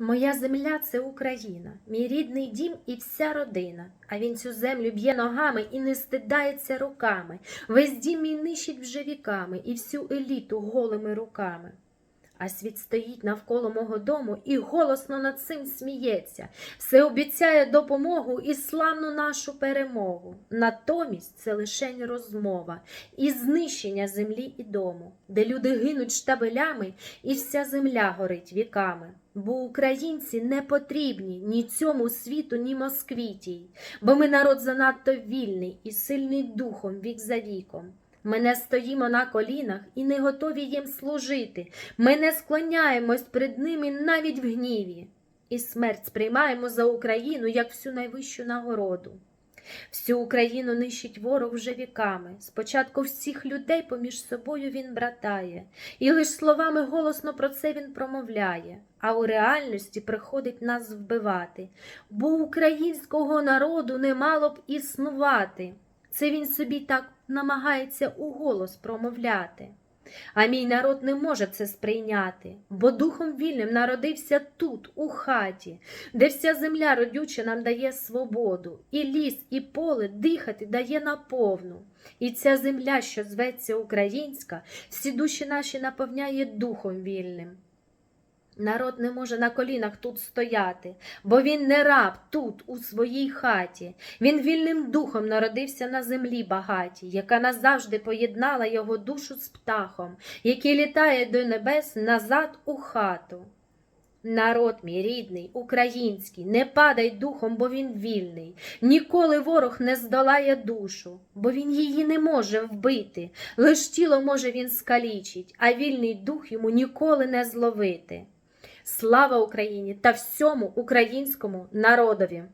Моя земля це Україна, мій рідний дім і вся родина. А він цю землю б'є ногами і не стидається руками. Весь дім мій нищить вже віками і всю еліту голими руками. А світ стоїть навколо мого дому і голосно над цим сміється, все обіцяє допомогу і славну нашу перемогу. Натомість це лишень розмова і знищення землі і дому, де люди гинуть штабелями, і вся земля горить віками. Бо українці не потрібні ні цьому світу, ні Москвітій, бо ми народ занадто вільний і сильний духом вік за віком. Ми не стоїмо на колінах і не готові їм служити. Ми не склоняємось перед ними навіть в гніві. І смерть сприймаємо за Україну як всю найвищу нагороду. Всю Україну нищить ворог вже віками. Спочатку всіх людей поміж собою він братає, і лиш словами голосно про це він промовляє, а у реальності приходить нас вбивати, бо українського народу не мало б існувати. Це він собі так намагається у голос промовляти. А мій народ не може це сприйняти, бо духом вільним народився тут, у хаті, де вся земля родюча нам дає свободу, і ліс, і поле дихати дає наповну. І ця земля, що зветься українська, всі душі наші наповняє духом вільним. Народ не може на колінах тут стояти, бо він не раб тут, у своїй хаті. Він вільним духом народився на землі багатій, яка назавжди поєднала його душу з птахом, який літає до небес назад у хату. Народ мій рідний, український, не падай духом, бо він вільний. Ніколи ворог не здолає душу, бо він її не може вбити. Лиш тіло може він скалічить, а вільний дух йому ніколи не зловити. Слава Україні та всьому українському народові!